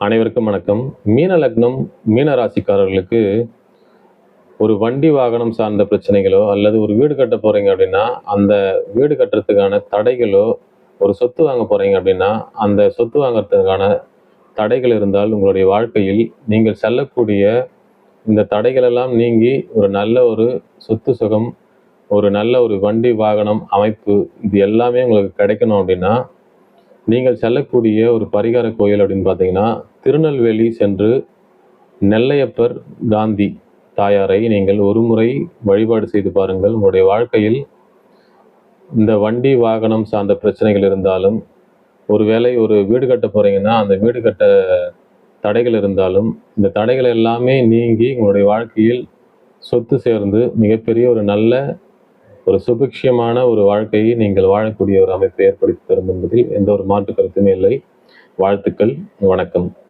அனைவருக்கும் வணக்கம். மீன லக்னம் மீன ராசிக்காரர்களுக்கு ஒரு வண்டி வாகனம் சார்ந்த பிரச்சனைகளோ அல்லது ஒரு வீடு கட்ட போறீங்க அப்படின்னா அந்த வீடு கட்டுறதுக்கான தடைகளோ ஒரு சொத்து வாங்க போறீங்க அப்படின்னா அந்த சொத்து வாங்குறதுக்கான தடைகள் இருந்தால் உங்களுடைய வாழ்க்கையில் நீங்கள் செல்லக்கூடிய இந்த தடைகளெல்லாம் நீங்கி ஒரு நல்ல ஒரு சொத்து சுகம் ஒரு நல்ல ஒரு வண்டி வாகனம் அமைப்பு இது எல்லாமே உங்களுக்கு கிடைக்கணும் அப்படின்னா நீங்கள் செல்லக்கூடிய ஒரு பரிகார கோயில் அப்படின்னு பார்த்தீங்கன்னா திருநெல்வேலி சென்று நெல்லையப்பர் காந்தி தாயாரை நீங்கள் ஒரு முறை வழிபாடு செய்து பாருங்கள். உங்களுடைய வாழ்க்கையில் இந்த வண்டி வாகனம் சார்ந்த பிரச்சனைகள் இருந்தாலும் ஒருவேளை ஒரு வீடு கட்ட போகிறீங்கன்னா அந்த வீடு கட்ட தடைகள் இருந்தாலும் இந்த தடைகள் எல்லாமே நீங்கி உங்களுடைய வாழ்க்கையில் சொத்து சேர்ந்து மிகப்பெரிய ஒரு நல்ல ஒரு சுபிக்ஷமான ஒரு வாழ்க்கையை நீங்கள் வாழக்கூடிய ஒரு அமைப்பை ஏற்படுத்தி தரும் என்பதில் எந்த ஒரு மாற்று கருத்துமே இல்லை. வாழ்த்துக்கள். வணக்கம்.